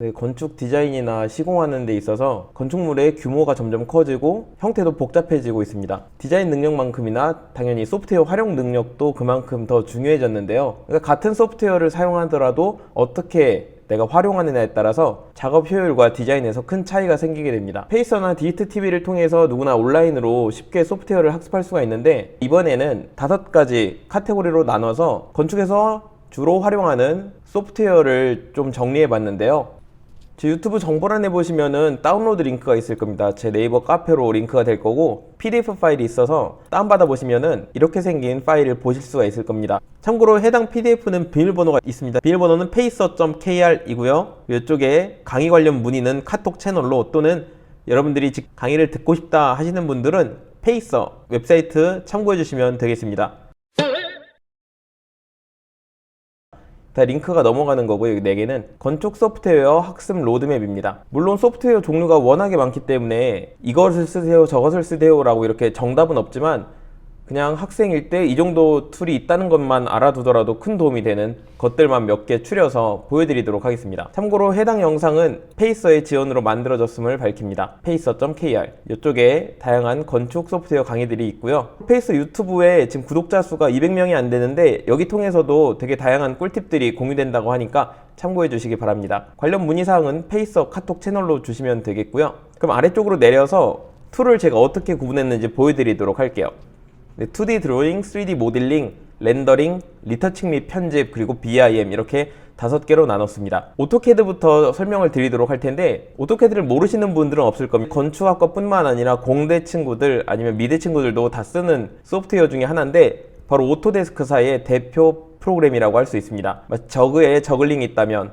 네, 건축 디자인이나 시공하는 데 있어서 건축물의 규모가 점점 커지고 형태도 복잡해지고 있습니다. 디자인 능력만큼이나 당연히 소프트웨어 활용 능력도 그만큼 더 중요해졌는데요. 그러니까 같은 소프트웨어를 사용하더라도 어떻게 내가 활용하느냐에 따라서 작업 효율과 디자인에서 큰 차이가 생기게 됩니다. 페이서나 디지트 TV를 통해서 누구나 온라인으로 쉽게 소프트웨어를 학습할 수가 있는데 이번에는 다섯 가지 카테고리로 나눠서 건축에서 주로 활용하는 소프트웨어를 좀 정리해 봤는데요. 제 유튜브 정보란에 보시면은 다운로드 링크가 있을 겁니다. 제 네이버 카페로 링크가 될 거고 PDF 파일이 있어서 다운받아 보시면은 이렇게 생긴 파일을 보실 수가 있을 겁니다. 참고로 해당 PDF는 비밀번호가 있습니다. 비밀번호는 pacer.kr이고요. 이쪽에 강의 관련 문의는 카톡 채널로 또는 여러분들이 직 강의를 듣고 싶다 하시는 분들은 페이서 웹사이트 참고해 주시면 되겠습니다. 다 링크가 넘어가는 거고요. 여기 4개는 건축 소프트웨어 학습 로드맵입니다. 물론 소프트웨어 종류가 워낙에 많기 때문에 이것을 쓰세요, 저것을 쓰세요라고 이렇게 정답은 없지만 그냥 학생일 때 이 정도 툴이 있다는 것만 알아두더라도 큰 도움이 되는 것들만 몇 개 추려서 보여드리도록 하겠습니다. 참고로 해당 영상은 페이서의 지원으로 만들어졌음을 밝힙니다. pacer.kr 이쪽에 다양한 건축 소프트웨어 강의들이 있고요. 페이서 유튜브에 지금 구독자 수가 200명이 안 되는데 여기 통해서도 되게 다양한 꿀팁들이 공유된다고 하니까 참고해 주시기 바랍니다. 관련 문의사항은 페이서 카톡 채널로 주시면 되겠고요. 그럼 아래쪽으로 내려서 툴을 제가 어떻게 구분했는지 보여드리도록 할게요. 네, 2D 드로잉, 3D 모델링, 렌더링, 리터칭 및 편집, 그리고 BIM 이렇게 다섯 개로 나눴습니다. 오토캐드부터 설명을 드리도록 할 텐데 오토캐드를 모르시는 분들은 없을 겁니다. 건축학과뿐만 아니라 공대 친구들 아니면 미대 친구들도 다 쓰는 소프트웨어 중에 하나인데 바로 오토데스크사의 대표 프로그램이라고 할 수 있습니다. 저그에 저글링이 있다면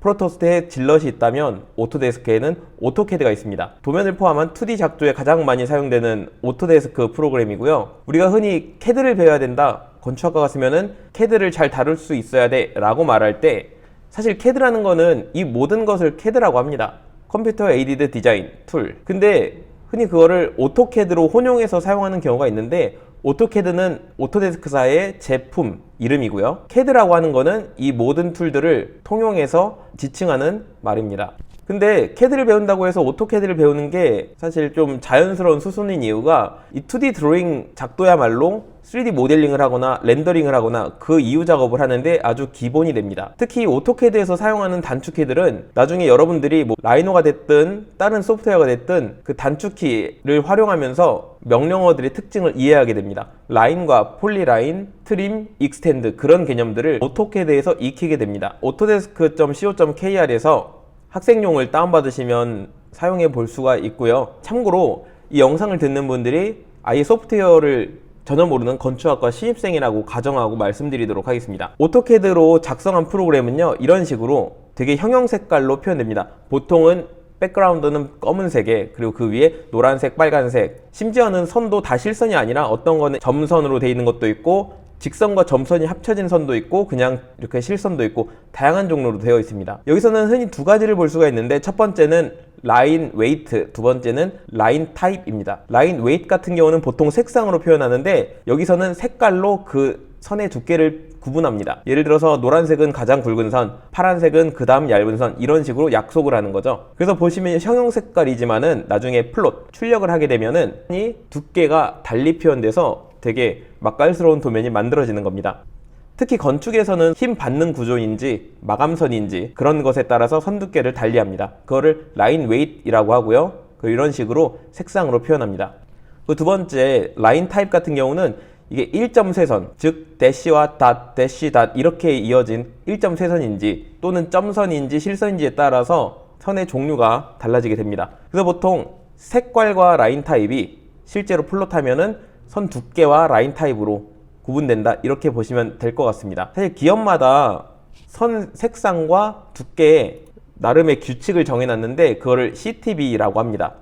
프로토스트에 질럿이 있다면 오토데스크에는 오토캐드가 있습니다. 도면을 포함한 2D 작조에 가장 많이 사용되는 오토데스크 프로그램이고요. 우리가 흔히 캐드를 배워야 된다. 건축학과 갔으면은 캐드를 잘 다룰 수 있어야 돼 라고 말할 때 사실 캐드라는 거는 이 모든 것을 캐드라고 합니다. 컴퓨터 에이디드 디자인 툴. 근데 흔히 그거를 오토캐드로 혼용해서 사용하는 경우가 있는데 오토캐드는 오토데스크사의 제품 이름이고요. 캐드라고 하는 거는 이 모든 툴들을 통용해서 지칭하는 말입니다. 근데 캐드를 배운다고 해서 오토캐드를 배우는 게 사실 좀 자연스러운 수순인 이유가 이 2D 드로잉 작도야말로 3D 모델링을 하거나 렌더링을 하거나 그 이후 작업을 하는데 아주 기본이 됩니다. 특히 오토캐드에서 사용하는 단축키들은 나중에 여러분들이 뭐 라이노가 됐든 다른 소프트웨어가 됐든 그 단축키를 활용하면서 명령어들의 특징을 이해하게 됩니다. 라인과 폴리라인, 트림, 익스텐드 그런 개념들을 오토캐드에서 익히게 됩니다. autodesk.co.kr에서 학생용을 다운받으시면 사용해 볼 수가 있고요. 참고로 이 영상을 듣는 분들이 아예 소프트웨어를 전혀 모르는 건축학과 신입생이라고 가정하고 말씀드리도록 하겠습니다. 오토캐드로 작성한 프로그램은요, 이런 식으로 되게 형형 색깔로 표현됩니다. 보통은 백그라운드는 검은색에 그리고 그 위에 노란색, 빨간색 심지어는 선도 다 실선이 아니라 어떤 거는 점선으로 돼 있는 것도 있고 직선과 점선이 합쳐진 선도 있고 그냥 이렇게 실선도 있고 다양한 종류로 되어 있습니다. 여기서는 흔히 두 가지를 볼 수가 있는데 첫 번째는 라인 웨이트, 두 번째는 라인 타입입니다. 라인 웨이트 같은 경우는 보통 색상으로 표현하는데 여기서는 색깔로 그 선의 두께를 구분합니다. 예를 들어서 노란색은 가장 굵은 선, 파란색은 그 다음 얇은 선 이런 식으로 약속을 하는 거죠. 그래서 보시면 형용 색깔이지만은 나중에 플롯 출력을 하게 되면은 이 두께가 달리 표현돼서 되게 맛깔스러운 도면이 만들어지는 겁니다. 특히 건축에서는 힘 받는 구조인지 마감선인지 그런 것에 따라서 선 두께를 달리합니다. 그거를 라인 웨이트이라고 하고요. 그 이런 식으로 색상으로 표현합니다. 그 두 번째 라인 타입 같은 경우는 이게 1.쇄선, 즉 대시와 닷, 대시, 닷 이렇게 이어진 1.쇄선인지 또는 점선인지 실선인지에 따라서 선의 종류가 달라지게 됩니다. 그래서 보통 색깔과 라인 타입이 실제로 플롯하면은 선 두께와 라인 타입으로 구분된다 이렇게 보시면 될 것 같습니다. 사실 기업마다 선 색상과 두께에 나름의 규칙을 정해놨는데 그거를 CTB라고 합니다.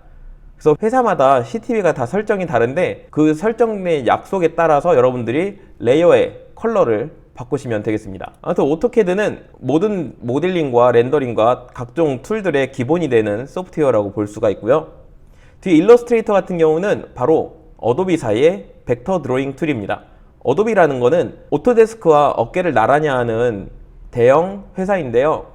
그래서 회사마다 CTB가 다 설정이 다른데 그 설정의 약속에 따라서 여러분들이 레이어의 컬러를 바꾸시면 되겠습니다. 아무튼 오토캐드는 모든 모델링과 렌더링과 각종 툴들의 기본이 되는 소프트웨어라고 볼 수가 있고요. 뒤에 일러스트레이터 같은 경우는 바로 어도비사의 벡터 드로잉 툴입니다. 어도비라는 거는 오토데스크와 어깨를 나란히 하는 대형 회사인데요.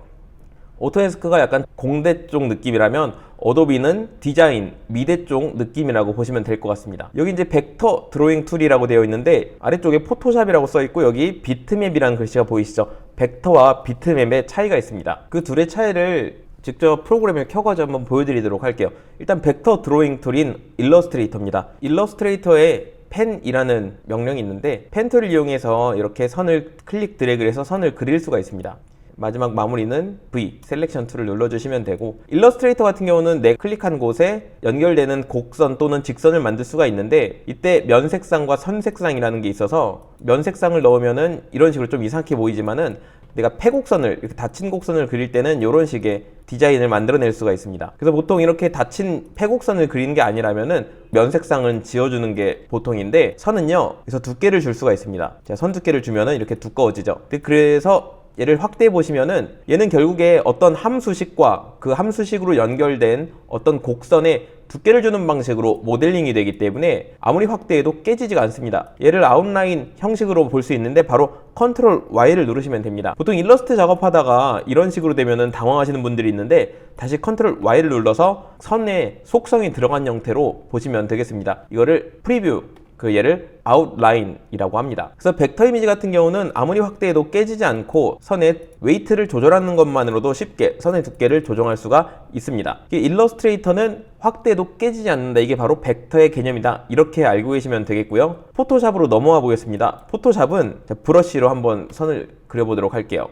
오토데스크가 약간 공대 쪽 느낌이라면 어도비는 디자인, 미대 쪽 느낌이라고 보시면 될 것 같습니다. 여기 이제 벡터 드로잉 툴이라고 되어 있는데 아래쪽에 포토샵이라고 써 있고 여기 비트맵이라는 글씨가 보이시죠? 벡터와 비트맵의 차이가 있습니다. 그 둘의 차이를 직접 프로그램을 켜가지고 한번 보여드리도록 할게요. 일단 벡터 드로잉 툴인 일러스트레이터입니다. 일러스트레이터에 펜이라는 명령이 있는데 펜 툴을 이용해서 이렇게 선을 클릭 드래그를 해서 선을 그릴 수가 있습니다. 마지막 마무리는 V, 셀렉션 툴을 눌러주시면 되고 일러스트레이터 같은 경우는 내 클릭한 곳에 연결되는 곡선 또는 직선을 만들 수가 있는데 이때 면색상과 선색상이라는 게 있어서 면색상을 넣으면은 이런 식으로 좀 이상하게 보이지만은 내가 폐곡선을 이렇게 닫힌 곡선을 그릴 때는 이런 식의 디자인을 만들어낼 수가 있습니다. 그래서 보통 이렇게 닫힌 폐곡선을 그리는 게 아니라면은 면색상은 지어주는 게 보통인데 선은요, 그래서 두께를 줄 수가 있습니다. 제가 선 두께를 주면은 이렇게 두꺼워지죠. 그래서 얘를 확대해 보시면은 얘는 결국에 어떤 함수식과 그 함수식으로 연결된 어떤 곡선에 두께를 주는 방식으로 모델링이 되기 때문에 아무리 확대해도 깨지지가 않습니다. 얘를 아웃라인 형식으로 볼 수 있는데 바로 컨트롤 Y를 누르시면 됩니다. 보통 일러스트 작업하다가 이런 식으로 되면은 당황하시는 분들이 있는데 다시 컨트롤 Y를 눌러서 선에 속성이 들어간 형태로 보시면 되겠습니다. 이거를 프리뷰 그 얘를 아웃라인이라고 합니다. 그래서 벡터 이미지 같은 경우는 아무리 확대해도 깨지지 않고 선의 웨이트를 조절하는 것만으로도 쉽게 선의 두께를 조정할 수가 있습니다. 이 일러스트레이터는 확대해도 깨지지 않는다. 이게 바로 벡터의 개념이다. 이렇게 알고 계시면 되겠고요. 포토샵으로 넘어와 보겠습니다. 포토샵은 브러쉬로 한번 선을 그려보도록 할게요.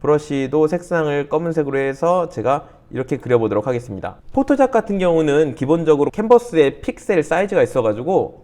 브러쉬도 색상을 검은색으로 해서 제가 이렇게 그려보도록 하겠습니다. 포토샵 같은 경우는 기본적으로 캔버스에 픽셀 사이즈가 있어가지고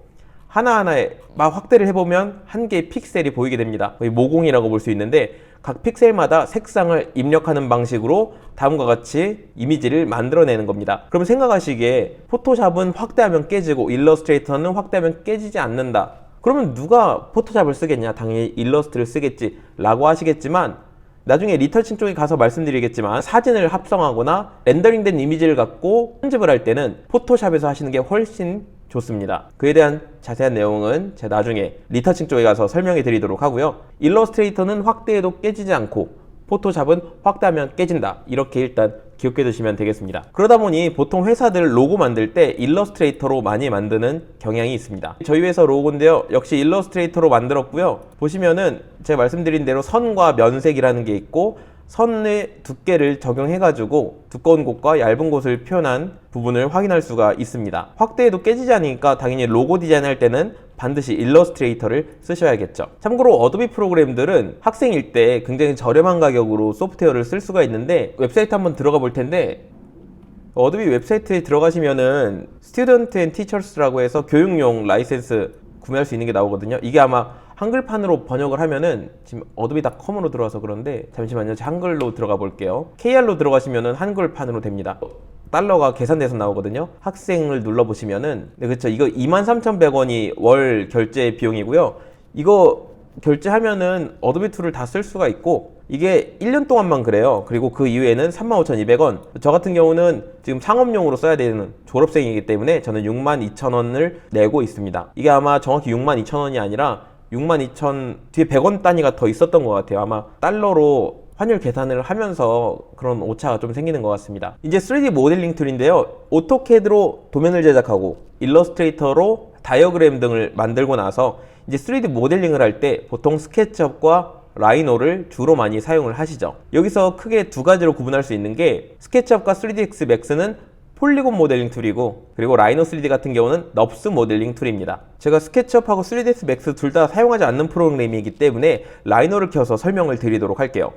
하나하나에 막 확대를 해보면 한 개의 픽셀이 보이게 됩니다. 거의 모공이라고 볼 수 있는데 각 픽셀마다 색상을 입력하는 방식으로 다음과 같이 이미지를 만들어내는 겁니다. 그럼 생각하시기에 포토샵은 확대하면 깨지고 일러스트레이터는 확대하면 깨지지 않는다. 그러면 누가 포토샵을 쓰겠냐? 당연히 일러스트를 쓰겠지 라고 하시겠지만 나중에 리터칭 쪽에 가서 말씀드리겠지만 사진을 합성하거나 렌더링된 이미지를 갖고 편집을 할 때는 포토샵에서 하시는 게 훨씬 좋습니다. 그에 대한 자세한 내용은 제가 나중에 리터칭 쪽에 가서 설명해 드리도록 하고요. 일러스트레이터는 확대해도 깨지지 않고 포토샵은 확대하면 깨진다. 이렇게 일단 기억해 두시면 되겠습니다. 그러다 보니 보통 회사들 로고 만들 때 일러스트레이터로 많이 만드는 경향이 있습니다. 저희 회사 로고인데요. 역시 일러스트레이터로 만들었고요. 보시면은 제가 말씀드린 대로 선과 면색이라는 게 있고 선의 두께를 적용해가지고 두꺼운 곳과 얇은 곳을 표현한 부분을 확인할 수가 있습니다. 확대해도 깨지지 않으니까 당연히 로고 디자인할 때는 반드시 일러스트레이터를 쓰셔야겠죠. 참고로 어도비 프로그램들은 학생일 때 굉장히 저렴한 가격으로 소프트웨어를 쓸 수가 있는데 웹사이트 한번 들어가 볼 텐데 어도비 웹사이트에 들어가시면은 스튜던트 앤 티처스라고 해서 교육용 라이센스 구매할 수 있는 게 나오거든요. 이게 아마 한글판으로 번역을 하면은 지금 어도비닷컴으로 들어와서 그런데 잠시만요. 한글로 들어가 볼게요. KR로 들어가시면은 한글판으로 됩니다. 달러가 계산돼서 나오거든요. 학생을 눌러 보시면은 네, 그렇죠. 이거 23,100원이 월 결제 비용이고요. 이거 결제하면은 어도비 툴을 다 쓸 수가 있고 이게 1년 동안만 그래요. 그리고 그 이후에는 35,200원. 저 같은 경우는 지금 창업용으로 써야 되는 졸업생이기 때문에 저는 62,000원을 내고 있습니다. 이게 아마 정확히 62,000원이 아니라 62,000 뒤에 100원 단위가 더 있었던 것 같아요. 아마 달러로 환율 계산을 하면서 그런 오차가 좀 생기는 것 같습니다. 이제 3D 모델링 툴인데요. 오토캐드로 도면을 제작하고 일러스트레이터로 다이어그램 등을 만들고 나서 이제 3D 모델링을 할 때 보통 스케치업과 라이노를 주로 많이 사용을 하시죠. 여기서 크게 두 가지로 구분할 수 있는 게 스케치업과 3ds max는 폴리곤 모델링 툴이고 그리고 라이노 3D 같은 경우는 넙스 모델링 툴입니다. 제가 스케치업하고 3ds max 둘다 사용하지 않는 프로그램이기 때문에 라이노를 켜서 설명을 드리도록 할게요.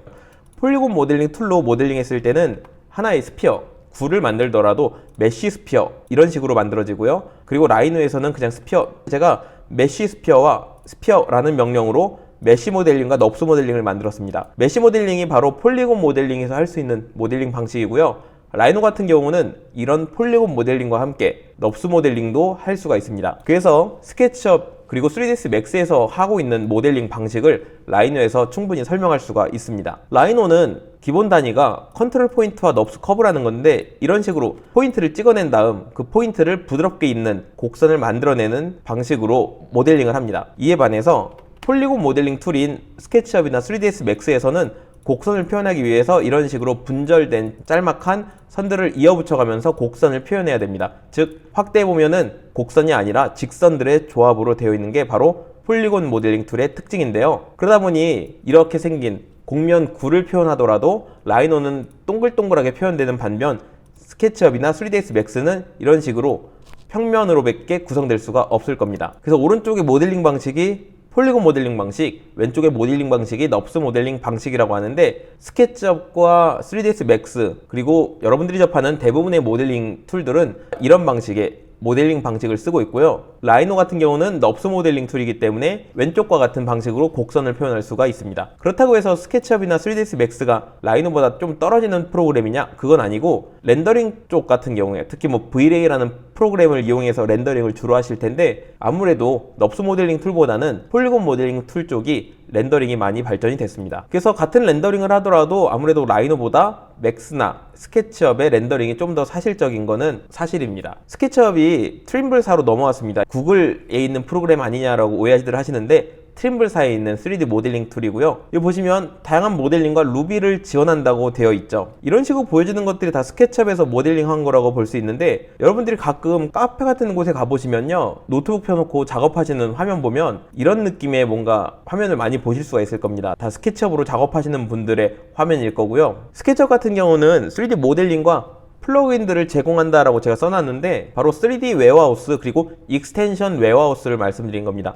폴리곤 모델링 툴로 모델링 했을 때는 하나의 스피어, 구를 만들더라도 메쉬 스피어 이런 식으로 만들어지고요. 그리고 라이노에서는 그냥 스피어 제가 메쉬 스피어와 스피어라는 명령으로 메쉬 모델링과 넙스 모델링을 만들었습니다. 메쉬 모델링이 바로 폴리곤 모델링에서 할 수 있는 모델링 방식이고요. 라이노 같은 경우는 이런 폴리곤 모델링과 함께 넙스 모델링도 할 수가 있습니다. 그래서 스케치업 그리고 3ds max에서 하고 있는 모델링 방식을 라이노에서 충분히 설명할 수가 있습니다. 라이노는 기본 단위가 컨트롤 포인트와 넙스 커브라는 건데 이런 식으로 포인트를 찍어낸 다음 그 포인트를 부드럽게 있는 곡선을 만들어내는 방식으로 모델링을 합니다. 이에 반해서 폴리곤 모델링 툴인 스케치업이나 3ds max에서는 곡선을 표현하기 위해서 이런 식으로 분절된 짤막한 선들을 이어붙여가면서 곡선을 표현해야 됩니다. 즉 확대해 보면은 곡선이 아니라 직선들의 조합으로 되어 있는 게 바로 폴리곤 모델링 툴의 특징인데요. 그러다 보니 이렇게 생긴 곡면 구를 표현하더라도 라이노는 동글동글하게 표현되는 반면 스케치업이나 3ds 맥스는 이런 식으로 평면으로 밖에 구성될 수가 없을 겁니다. 그래서 오른쪽의 모델링 방식이 폴리곤 모델링 방식, 왼쪽의 모델링 방식이 넙스 모델링 방식이라고 하는데 스케치업과 3ds 맥스 그리고 여러분들이 접하는 대부분의 모델링 툴들은 이런 방식의 모델링 방식을 쓰고 있고요. 라이노 같은 경우는 넙스 모델링 툴이기 때문에 왼쪽과 같은 방식으로 곡선을 표현할 수가 있습니다. 그렇다고 해서 스케치업이나 3ds 맥스가 라이노보다 좀 떨어지는 프로그램이냐? 그건 아니고 렌더링 쪽 같은 경우에 특히 뭐 V-Ray라는 프로그램을 이용해서 렌더링을 주로 하실 텐데 아무래도 넙스 모델링 툴보다는 폴리곤 모델링 툴 쪽이 렌더링이 많이 발전이 됐습니다. 그래서 같은 렌더링을 하더라도 아무래도 라이노보다 맥스나 스케치업의 렌더링이 좀 더 사실적인 거는 사실입니다. 스케치업이 트림블사로 넘어왔습니다. 구글에 있는 프로그램 아니냐라고 오해하시들 하시는데 트림블사에 있는 3D 모델링 툴이고요. 여기 보시면 다양한 모델링과 루비를 지원한다고 되어 있죠. 이런 식으로 보여주는 것들이 다 스케치업에서 모델링한 거라고 볼 수 있는데 여러분들이 가끔 카페 같은 곳에 가보시면요. 노트북 펴놓고 작업하시는 화면 보면 이런 느낌의 뭔가 화면을 많이 보실 수가 있을 겁니다. 다 스케치업으로 작업하시는 분들의 화면일 거고요. 스케치업 같은 경우는 3D 모델링과 플러그인들을 제공한다라고 제가 써놨는데 바로 3D 웨어하우스 그리고 익스텐션 웨어하우스를 말씀드린 겁니다.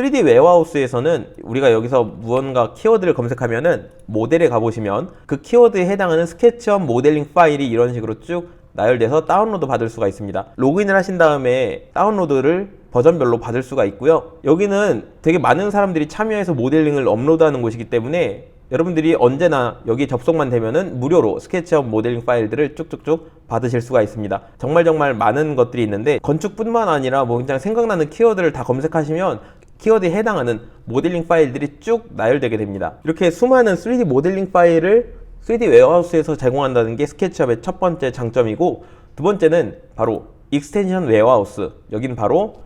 3D 웨어하우스에서는 우리가 여기서 무언가 키워드를 검색하면은 모델에 가보시면 그 키워드에 해당하는 스케치업 모델링 파일이 이런 식으로 쭉 나열돼서 다운로드 받을 수가 있습니다. 로그인을 하신 다음에 다운로드를 버전별로 받을 수가 있고요. 여기는 되게 많은 사람들이 참여해서 모델링을 업로드하는 곳이기 때문에 여러분들이 언제나 여기 접속만 되면은 무료로 스케치업 모델링 파일들을 쭉쭉쭉 받으실 수가 있습니다. 정말 정말 많은 것들이 있는데 건축뿐만 아니라 뭐 그냥 생각나는 키워드를 다 검색하시면 키워드에 해당하는 모델링 파일들이 쭉 나열되게 됩니다. 이렇게 수많은 3D 모델링 파일을 3D 웨어하우스에서 제공한다는 게 스케치업의 첫 번째 장점이고 두 번째는 바로 익스텐션 웨어하우스. 여긴 바로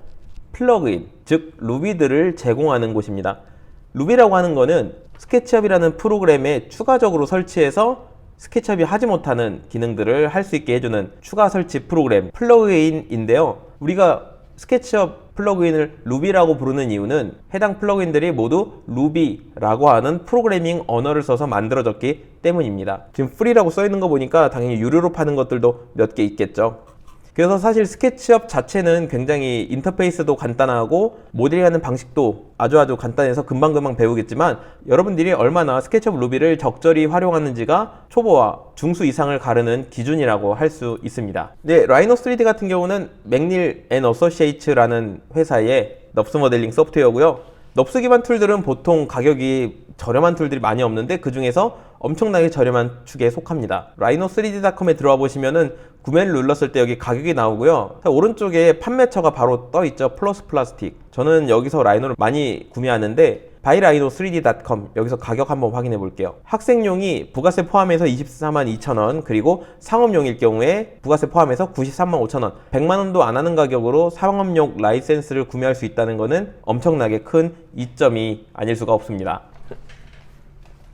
플러그인, 즉 루비들을 제공하는 곳입니다. 루비라고 하는 거는 스케치업이라는 프로그램에 추가적으로 설치해서 스케치업이 하지 못하는 기능들을 할 수 있게 해주는 추가 설치 프로그램 플러그인인데요. 우리가 스케치업 플러그인을 루비라고 부르는 이유는 해당 플러그인들이 모두 루비라고 하는 프로그래밍 언어를 써서 만들어졌기 때문입니다. 지금 프리라고 써 있는 거 보니까 당연히 유료로 파는 것들도 몇 개 있겠죠. 그래서 사실 스케치업 자체는 굉장히 인터페이스도 간단하고 모델링하는 방식도 아주 아주 간단해서 금방금방 배우겠지만 여러분들이 얼마나 스케치업 루비를 적절히 활용하는지가 초보와 중수 이상을 가르는 기준이라고 할 수 있습니다. 네, 라이노 3D 같은 경우는 맥닐 앤 어소시에이츠라는 회사의 넙스 모델링 소프트웨어고요. 넙스 기반 툴들은 보통 가격이 저렴한 툴들이 많이 없는데 그 중에서 엄청나게 저렴한 축에 속합니다. rhino3d.com에 들어와 보시면은 구매를 눌렀을 때 여기 가격이 나오고요. 오른쪽에 판매처가 바로 떠 있죠. 플러스 플라스틱. 저는 여기서 라이노를 많이 구매하는데 바이라이노3d.com 여기서 가격 한번 확인해 볼게요. 학생용이 부가세 포함해서 24만 2천 원 그리고 상업용일 경우에 부가세 포함해서 93만 5천 원 100만 원도 안 하는 가격으로 상업용 라이센스를 구매할 수 있다는 것은 엄청나게 큰 이점이 아닐 수가 없습니다.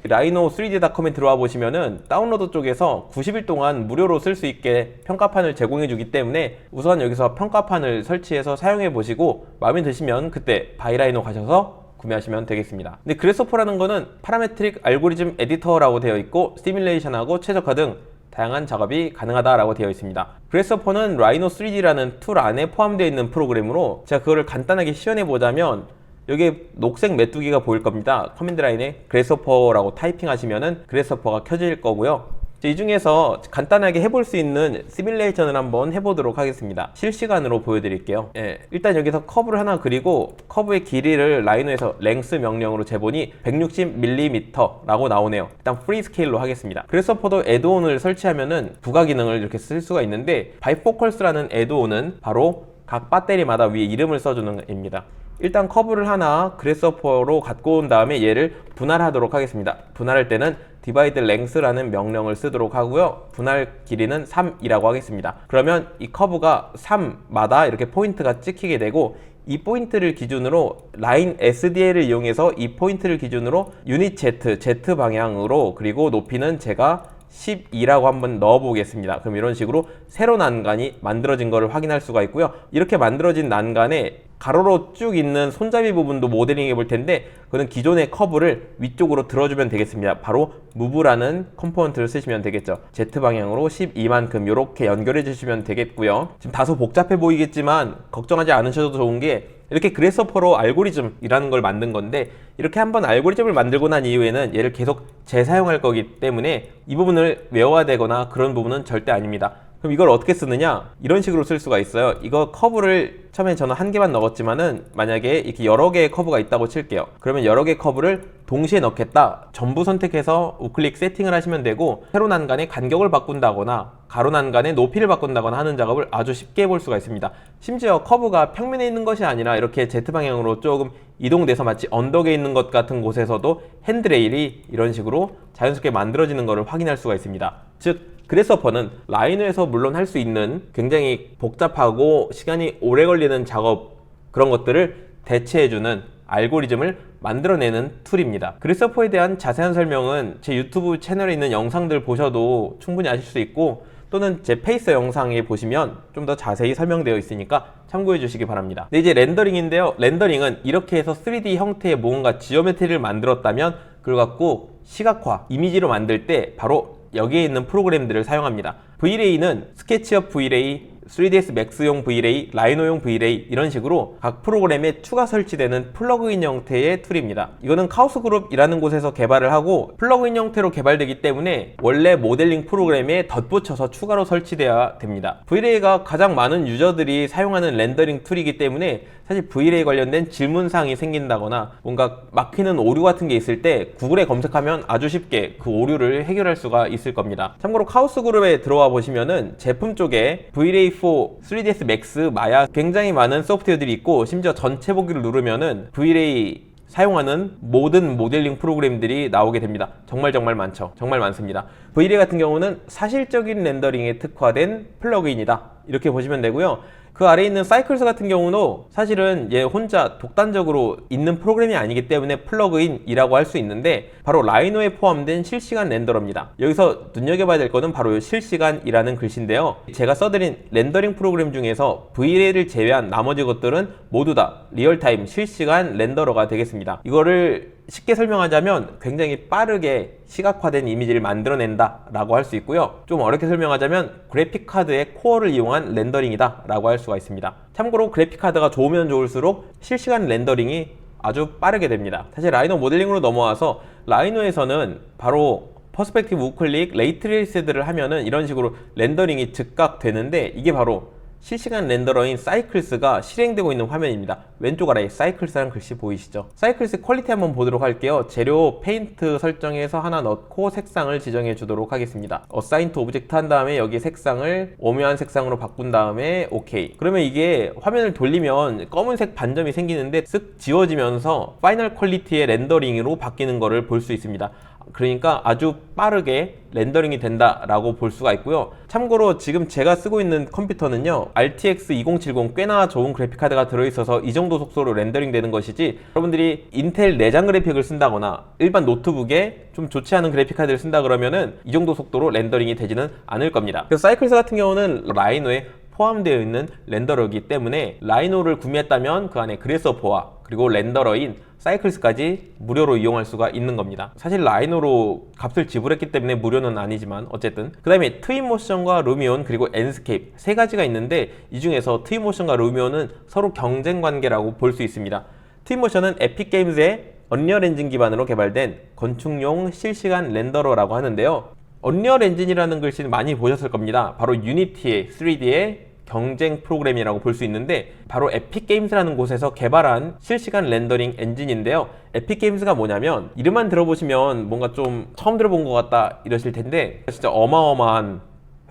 라이노 3d.com에 들어와 보시면은 다운로드 쪽에서 90일 동안 무료로 쓸 수 있게 평가판을 제공해 주기 때문에 우선 여기서 평가판을 설치해서 사용해 보시고 마음에 드시면 그때 바이라이노 가셔서 구매하시면 되겠습니다. 근데 그래소퍼라는 거는 파라메트릭 알고리즘 에디터라고 되어 있고 시뮬레이션하고 최적화 등 다양한 작업이 가능하다라고 되어 있습니다. 그래서퍼는 라이노 3D라는 툴 안에 포함되어 있는 프로그램으로 제가 그거를 간단하게 시연해 보자면 여기 녹색 메뚜기가 보일 겁니다. 커맨드 라인에 그래서퍼라고 타이핑하시면은 그래서퍼가 켜질 거고요. 이 중에서 간단하게 해볼 수 있는 시뮬레이션을 한번 해보도록 하겠습니다. 실시간으로 보여드릴게요. 예, 일단 여기서 커브를 하나 그리고 커브의 길이를 라이노에서 랭스 명령으로 재보니 160mm라고 나오네요. 일단 프리 스케일로 하겠습니다. 그래서퍼도 애드온을 설치하면은 부가 기능을 이렇게 쓸 수가 있는데 바이포컬스라는 애드온은 바로 각 배터리마다 위에 이름을 써주는 입니다. 일단 커브를 하나 그래서퍼로 갖고 온 다음에 얘를 분할하도록 하겠습니다. 분할할 때는 divide length라는 명령을 쓰도록 하고요. 분할 길이는 3이라고 하겠습니다. 그러면 이 커브가 3마다 이렇게 포인트가 찍히게 되고 이 포인트를 기준으로 라인 SDL을 이용해서 이 포인트를 기준으로 유닛 Z, Z 방향으로 그리고 높이는 제가 12라고 한번 넣어 보겠습니다. 그럼 이런 식으로 세로 난간이 만들어진 것을 확인할 수가 있고요. 이렇게 만들어진 난간에 가로로 쭉 있는 손잡이 부분도 모델링 해볼 텐데 그는 기존의 커브를 위쪽으로 들어주면 되겠습니다. 바로 무브라는 컴포넌트를 쓰시면 되겠죠. Z 방향으로 12만큼 이렇게 연결해 주시면 되겠고요. 지금 다소 복잡해 보이겠지만 걱정하지 않으셔도 좋은 게 이렇게 그래서퍼로 알고리즘이라는 걸 만든 건데 이렇게 한번 알고리즘을 만들고 난 이후에는 얘를 계속 재사용할 거기 때문에 이 부분을 외워야 되거나 그런 부분은 절대 아닙니다. 그럼 이걸 어떻게 쓰느냐? 이런 식으로 쓸 수가 있어요. 이거 커브를 처음에 저는 한 개만 넣었지만은 만약에 이렇게 여러 개의 커브가 있다고 칠게요. 그러면 여러 개의 커브를 동시에 넣겠다. 전부 선택해서 우클릭 세팅을 하시면 되고 세로 난간의 간격을 바꾼다거나 가로 난간의 높이를 바꾼다거나 하는 작업을 아주 쉽게 해볼 수가 있습니다. 심지어 커브가 평면에 있는 것이 아니라 이렇게 Z 방향으로 조금 이동돼서 마치 언덕에 있는 것 같은 곳에서도 핸드레일이 이런 식으로 자연스럽게 만들어지는 것을 확인할 수가 있습니다. 즉 그래서퍼는 라이노에서 물론 할 수 있는 굉장히 복잡하고 시간이 오래 걸리는 작업 그런 것들을 대체해주는 알고리즘을 만들어내는 툴입니다. 그래서퍼에 대한 자세한 설명은 제 유튜브 채널에 있는 영상들 보셔도 충분히 아실 수 있고 또는 제 페이스 영상에 보시면 좀 더 자세히 설명되어 있으니까 참고해 주시기 바랍니다. 네, 이제 렌더링인데요. 렌더링은 이렇게 해서 3D 형태의 뭔가 지오메트리를 만들었다면 그걸 갖고 시각화, 이미지로 만들 때 바로 여기에 있는 프로그램들을 사용합니다. V-Ray는 스케치업 V-Ray, 3ds max용 V-Ray, 라이노용 V-Ray 이런 식으로 각 프로그램에 추가 설치되는 플러그인 형태의 툴입니다. 이거는 카오스 그룹이라는 곳에서 개발을 하고 플러그인 형태로 개발되기 때문에 원래 모델링 프로그램에 덧붙여서 추가로 설치되어야 됩니다. V-Ray가 가장 많은 유저들이 사용하는 렌더링 툴이기 때문에 사실 V-Ray 관련된 질문사항이 생긴다거나 뭔가 막히는 오류 같은 게 있을 때 구글에 검색하면 아주 쉽게 그 오류를 해결할 수가 있을 겁니다. 참고로 카오스 그룹에 들어와 보시면은 제품 쪽에 V-Ray 4, 3ds Max, 마야 굉장히 많은 소프트웨어들이 있고 심지어 전체 보기를 누르면은 V-Ray 사용하는 모든 모델링 프로그램들이 나오게 됩니다. 정말 정말 많죠. 정말 많습니다. V-Ray 같은 경우는 사실적인 렌더링에 특화된 플러그인이다. 이렇게 보시면 되고요. 그 아래에 있는 사이클스 같은 경우도 사실은 얘 혼자 독단적으로 있는 프로그램이 아니기 때문에 플러그인이라고 할 수 있는데 바로 라이노에 포함된 실시간 렌더러입니다. 여기서 눈여겨봐야 될 거는 바로 이 실시간이라는 글씨인데요. 제가 써드린 렌더링 프로그램 중에서 V-Ray를 제외한 나머지 것들은 모두 다 리얼타임 실시간 렌더러가 되겠습니다. 이거를 쉽게 설명하자면 굉장히 빠르게 시각화된 이미지를 만들어낸다 라고 할 수 있고요. 좀 어렵게 설명하자면 그래픽카드의 코어를 이용한 렌더링이다 라고 할 수가 있습니다. 참고로 그래픽카드가 좋으면 좋을수록 실시간 렌더링이 아주 빠르게 됩니다. 사실 라이노 모델링으로 넘어와서 라이노에서는 바로 퍼스펙티브 우클릭 레이트레이스들을 하면은 이런 식으로 렌더링이 즉각 되는데 이게 바로 실시간 렌더러인 사이클스가 실행되고 있는 화면입니다. 왼쪽 아래에 사이클스라는 글씨 보이시죠? 사이클스 퀄리티 한번 보도록 할게요. 재료 페인트 설정해서 하나 넣고 색상을 지정해 주도록 하겠습니다. 어사인 투 오브젝트 한 다음에 여기 색상을 오묘한 색상으로 바꾼 다음에 오케이. 그러면 이게 화면을 돌리면 검은색 반점이 생기는데 쓱 지워지면서 파이널 퀄리티의 렌더링으로 바뀌는 것을 볼수 있습니다. 그러니까 아주 빠르게 렌더링이 된다라고 볼 수가 있고요. 참고로 지금 제가 쓰고 있는 컴퓨터는요. RTX 2070 꽤나 좋은 그래픽카드가 들어있어서 이 정도 속도로 렌더링 되는 것이지 여러분들이 인텔 내장 그래픽을 쓴다거나 일반 노트북에 좀 좋지 않은 그래픽카드를 쓴다 그러면은 이 정도 속도로 렌더링이 되지는 않을 겁니다. 그래서 사이클스 같은 경우는 라이노에 포함되어 있는 렌더러이기 때문에 라이노를 구매했다면 그 안에 그래서퍼와 그리고 렌더러인 사이클스까지 무료로 이용할 수가 있는 겁니다. 사실 라이노로 값을 지불했기 때문에 무료는 아니지만 어쨌든 그 다음에 트윈모션과 루미온 그리고 엔스케이프 세 가지가 있는데 이 중에서 트윈모션과 루미온은 서로 경쟁 관계라고 볼 수 있습니다. 트윈모션은 에픽게임즈의 언리얼 엔진 기반으로 개발된 건축용 실시간 렌더러라고 하는데요. 언리얼 엔진이라는 글씨는 많이 보셨을 겁니다. 바로 유니티의 3D의 경쟁 프로그램이라고 볼 수 있는데 바로 에픽게임즈라는 곳에서 개발한 실시간 렌더링 엔진인데요. 에픽게임즈가 뭐냐면 이름만 들어보시면 뭔가 좀 처음 들어본 것 같다 이러실 텐데 진짜 어마어마한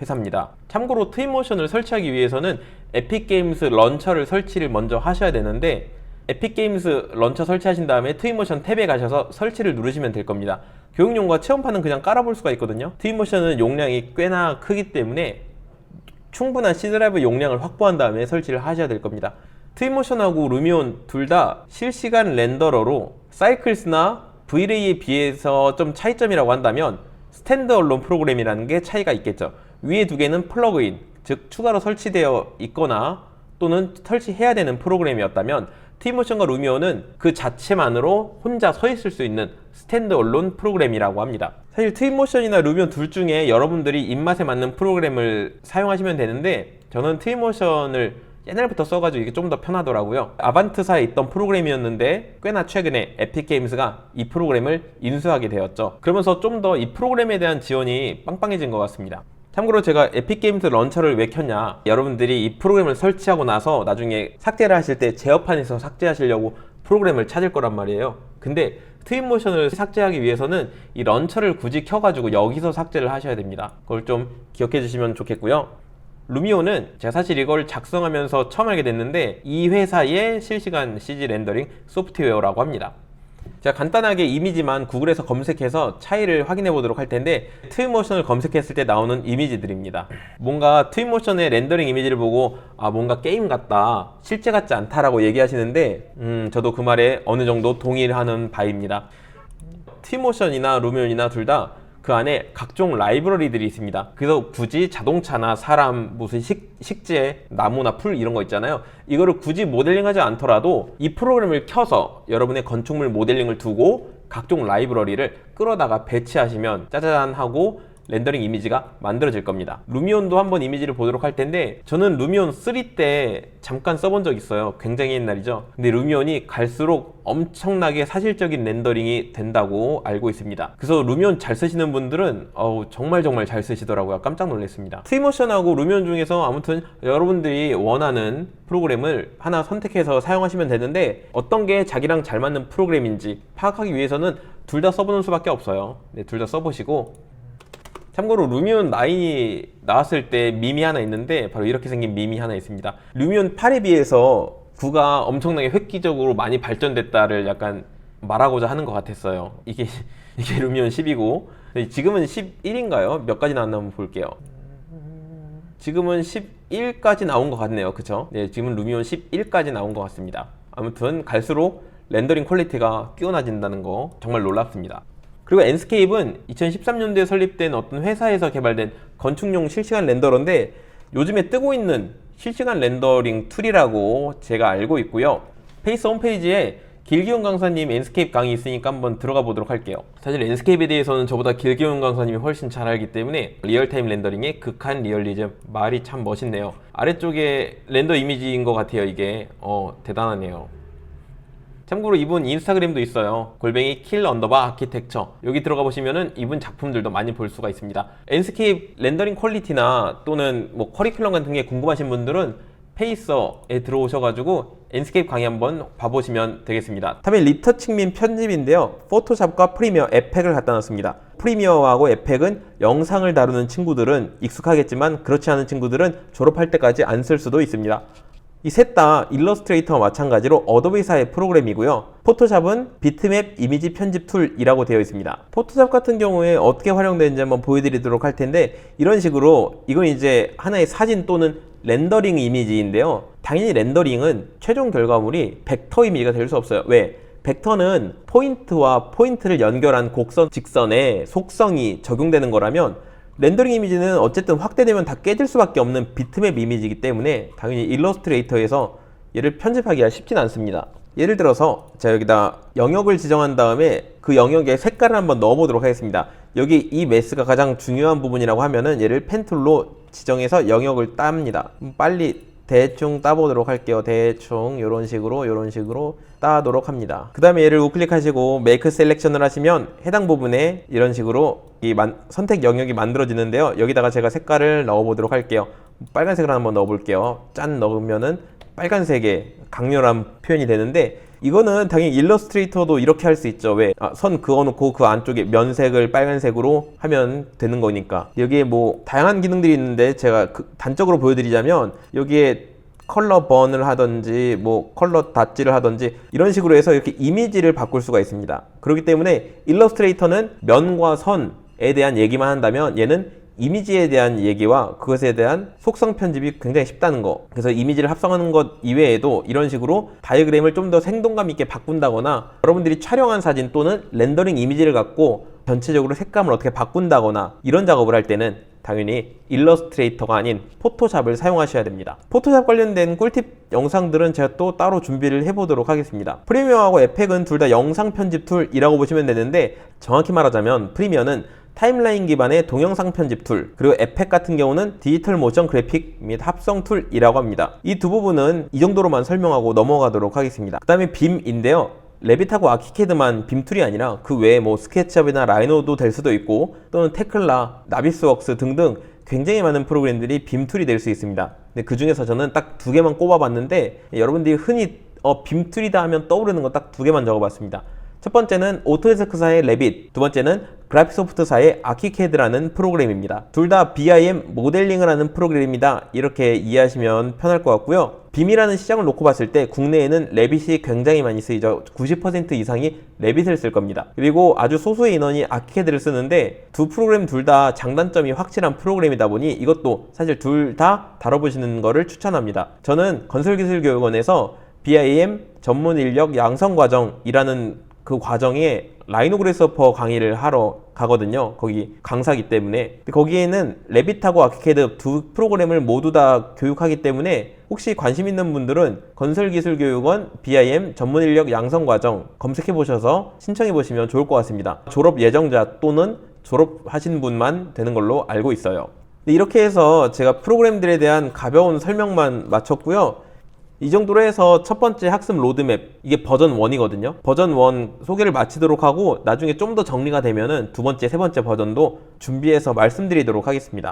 회사입니다. 참고로 트윈모션을 설치하기 위해서는 에픽게임즈 런처를 설치를 먼저 하셔야 되는데 에픽게임즈 런처 설치하신 다음에 트윈모션 탭에 가셔서 설치를 누르시면 될 겁니다. 교육용과 체험판은 그냥 깔아볼 수가 있거든요. 트윈모션은 용량이 꽤나 크기 때문에 충분한 C 드라이브 용량을 확보한 다음에 설치를 하셔야 될 겁니다. 트윈모션하고 루미온 둘 다 실시간 렌더러로 사이클스나 V-Ray에 비해서 좀 차이점이라고 한다면 스탠드얼론 프로그램이라는 게 차이가 있겠죠. 위에 두 개는 플러그인, 즉 추가로 설치되어 있거나 또는 설치해야 되는 프로그램이었다면 트윈모션과 루미온은 그 자체만으로 혼자 서 있을 수 있는 스탠드얼론 프로그램이라고 합니다. 사실 트윈모션이나 루미온 둘 중에 여러분들이 입맛에 맞는 프로그램을 사용하시면 되는데 저는 트윈모션을 옛날부터 써가지고 이게 좀 더 편하더라고요. 아반트사에 있던 프로그램이었는데 꽤나 최근에 에픽게임스가 이 프로그램을 인수하게 되었죠. 그러면서 좀 더 이 프로그램에 대한 지원이 빵빵해진 것 같습니다. 참고로 제가 에픽게임스 런처를 왜 켰냐? 여러분들이 이 프로그램을 설치하고 나서 나중에 삭제를 하실 때 제어판에서 삭제하시려고 프로그램을 찾을 거란 말이에요. 근데 트윈모션을 삭제하기 위해서는 이 런처를 굳이 켜가지고 여기서 삭제를 하셔야 됩니다. 그걸 좀 기억해 주시면 좋겠고요. 루미오는 제가 사실 이걸 작성하면서 처음 알게 됐는데 이 회사의 실시간 CG 렌더링 소프트웨어라고 합니다 제가 간단하게 이미지만 구글에서 검색해서 차이를 확인해 보도록 할 텐데 트윈모션을 검색했을 때 나오는 이미지들입니다. 뭔가 트윈모션의 렌더링 이미지를 보고 아 뭔가 게임 같다 실제 같지 않다라고 얘기하시는데 음 저도 그 말에 어느 정도 동의하는 바입니다. 트윈모션이나 루미온이나 둘 다 그 안에 각종 라이브러리들이 있습니다. 그래서 굳이 자동차나 사람, 무슨 식, 식재, 나무나 풀 이런 거 있잖아요. 이거를 굳이 모델링하지 않더라도 이 프로그램을 켜서 여러분의 건축물 모델링을 두고 각종 라이브러리를 끌어다가 배치하시면 짜자잔 하고 렌더링 이미지가 만들어질 겁니다. 루미온도 한번 이미지를 보도록 할 텐데 저는 루미온 3 때 잠깐 써본 적 있어요. 굉장히 옛날이죠. 근데 루미온이 갈수록 엄청나게 사실적인 렌더링이 된다고 알고 있습니다. 그래서 루미온 잘 쓰시는 분들은 어우, 정말 정말 잘 쓰시더라고요. 깜짝 놀랐습니다. 트위모션하고 루미온 중에서 아무튼 여러분들이 원하는 프로그램을 하나 선택해서 사용하시면 되는데 어떤 게 자기랑 잘 맞는 프로그램인지 파악하기 위해서는 둘 다 써보는 수밖에 없어요. 네, 둘 다 써보시고 참고로 루미온 9이 나왔을 때 밈이 하나 있는데 바로 이렇게 생긴 밈이 하나 있습니다. 루미온 8에 비해서 9가 엄청나게 획기적으로 많이 발전됐다를 약간 말하고자 하는 것 같았어요. 이게 이게 루미온 10이고 지금은 11인가요? 몇 가지 나왔나 한번 볼게요. 지금은 11까지 나온 것 같네요. 그쵸? 네, 지금은 루미온 11까지 나온 것 같습니다. 아무튼 갈수록 렌더링 퀄리티가 뛰어나진다는 거 정말 놀랍습니다. 그리고 엔스케이프는 2013년도에 설립된 어떤 회사에서 개발된 건축용 실시간 렌더러인데 요즘에 뜨고 있는 실시간 렌더링 툴이라고 제가 알고 있고요. 페이스 홈페이지에 길기훈 강사님 엔스케이프 강의 있으니까 한번 들어가 보도록 할게요. 사실 엔스케이프에 대해서는 저보다 길기훈 강사님이 훨씬 잘 알기 때문에 리얼타임 렌더링의 극한 리얼리즘 말이 참 멋있네요. 아래쪽에 렌더 이미지인 것 같아요. 이게 어 대단하네요. 참고로 이분 인스타그램도 있어요. 골뱅이 킬 언더바 아키텍처. 여기 들어가 보시면은 이분 작품들도 많이 볼 수가 있습니다. 엔스케이프 렌더링 퀄리티나 또는 뭐 커리큘럼 같은 게 궁금하신 분들은 페이서에 들어오셔가지고 엔스케이프 강의 한번 봐보시면 되겠습니다. 다음에 리터칭 민 편집인데요. 포토샵과 프리미어, 에펙을 갖다 놨습니다. 프리미어하고 에펙은 영상을 다루는 친구들은 익숙하겠지만 그렇지 않은 친구들은 졸업할 때까지 안 쓸 수도 있습니다. 이 셋 다 일러스트레이터와 마찬가지로 어도비사의 프로그램이고요. 포토샵은 비트맵 이미지 편집 툴이라고 되어 있습니다. 포토샵 같은 경우에 어떻게 활용되는지 한번 보여드리도록 할 텐데 이런 식으로 이건 이제 하나의 사진 또는 렌더링 이미지인데요. 당연히 렌더링은 최종 결과물이 벡터 이미지가 될 수 없어요. 왜? 벡터는 포인트와 포인트를 연결한 곡선 직선에 속성이 적용되는 거라면 렌더링 이미지는 어쨌든 확대되면 다 깨질 수밖에 없는 비트맵 이미지이기 때문에 당연히 일러스트레이터에서 얘를 편집하기가 쉽진 않습니다. 예를 들어서 자 여기다 영역을 지정한 다음에 그 영역에 색깔을 한번 넣어보도록 하겠습니다. 여기 이 매스가 가장 중요한 부분이라고 하면은 얘를 펜툴로 지정해서 영역을 땁니다. 빨리 대충 따보도록 할게요. 대충 이런 식으로 이런 식으로 따도록 합니다. 그 다음에 얘를 우클릭하시고 메이크 셀렉션을 하시면 해당 부분에 이런 식으로 이 만, 선택 영역이 만들어지는데요. 여기다가 제가 색깔을 넣어보도록 할게요. 빨간색을 한번 넣어볼게요. 짠 넣으면은 빨간색의 강렬한 표현이 되는데 이거는 당연히 일러스트레이터도 이렇게 할 수 있죠. 왜? 아, 선 그어놓고 그 안쪽에 면색을 빨간색으로 하면 되는 거니까. 여기에 뭐 다양한 기능들이 있는데 제가 그 단적으로 보여드리자면 여기에 컬러 번을 하든지 뭐 컬러 닷지를 하든지 이런 식으로 해서 이렇게 이미지를 바꿀 수가 있습니다. 그렇기 때문에 일러스트레이터는 면과 선에 대한 얘기만 한다면 얘는 이미지에 대한 얘기와 그것에 대한 속성 편집이 굉장히 쉽다는 거. 그래서 이미지를 합성하는 것 이외에도 이런 식으로 다이어그램을 좀 더 생동감 있게 바꾼다거나 여러분들이 촬영한 사진 또는 렌더링 이미지를 갖고 전체적으로 색감을 어떻게 바꾼다거나 이런 작업을 할 때는 당연히 일러스트레이터가 아닌 포토샵을 사용하셔야 됩니다. 포토샵 관련된 꿀팁 영상들은 제가 또 따로 준비를 해보도록 하겠습니다. 프리미어하고 에펙은 둘 다 영상 편집 툴이라고 보시면 되는데 정확히 말하자면 프리미어는 타임라인 기반의 동영상 편집 툴, 그리고 에펙 같은 경우는 디지털 모션 그래픽 및 합성 툴이라고 합니다. 이 두 부분은 이 정도로만 설명하고 넘어가도록 하겠습니다. 그 다음에 빔인데요. 레빗하고 아키캐드만 빔툴이 아니라 그 외에 뭐 스케치업이나 라이노도 될 수도 있고 또는 테클라, 나비스웍스 등등 굉장히 많은 프로그램들이 빔툴이 될 수 있습니다. 근데 그 중에서 저는 딱 두 개만 꼽아봤는데 여러분들이 흔히 어, 빔툴이다 하면 떠오르는 거딱두 개만 적어봤습니다. 첫 번째는 오토데스크사의 레빗, 두 번째는 그래픽소프트사의 아키캐드라는 프로그램입니다. 둘 다 BIM 모델링을 하는 프로그램이다. 이렇게 이해하시면 편할 것 같고요. 빔이라는 시장을 놓고 봤을 때 국내에는 레빗이 굉장히 많이 쓰이죠. 90% 이상이 레빗을 쓸 겁니다. 그리고 아주 소수의 인원이 아키캐드를 쓰는데 두 프로그램 둘 다 장단점이 확실한 프로그램이다 보니 이것도 사실 둘 다 다뤄보시는 거를 추천합니다. 저는 건설기술교육원에서 BIM 전문 인력 양성 과정이라는 그 과정에 라이노그래서퍼 강의를 하러 가거든요. 거기 강사기 때문에. 거기에는 레빗하고 아키캐드 두 프로그램을 모두 다 교육하기 때문에 혹시 관심 있는 분들은 건설기술교육원 BIM 전문인력 양성과정 검색해 보셔서 신청해 보시면 좋을 것 같습니다. 졸업 예정자 또는 졸업하신 분만 되는 걸로 알고 있어요. 네, 이렇게 해서 제가 프로그램들에 대한 가벼운 설명만 마쳤고요. 이 정도로 해서 첫 번째 학습 로드맵 이게 버전 1이거든요. 버전 1 소개를 마치도록 하고 나중에 좀 더 정리가 되면은 두 번째 세 번째 버전도 준비해서 말씀드리도록 하겠습니다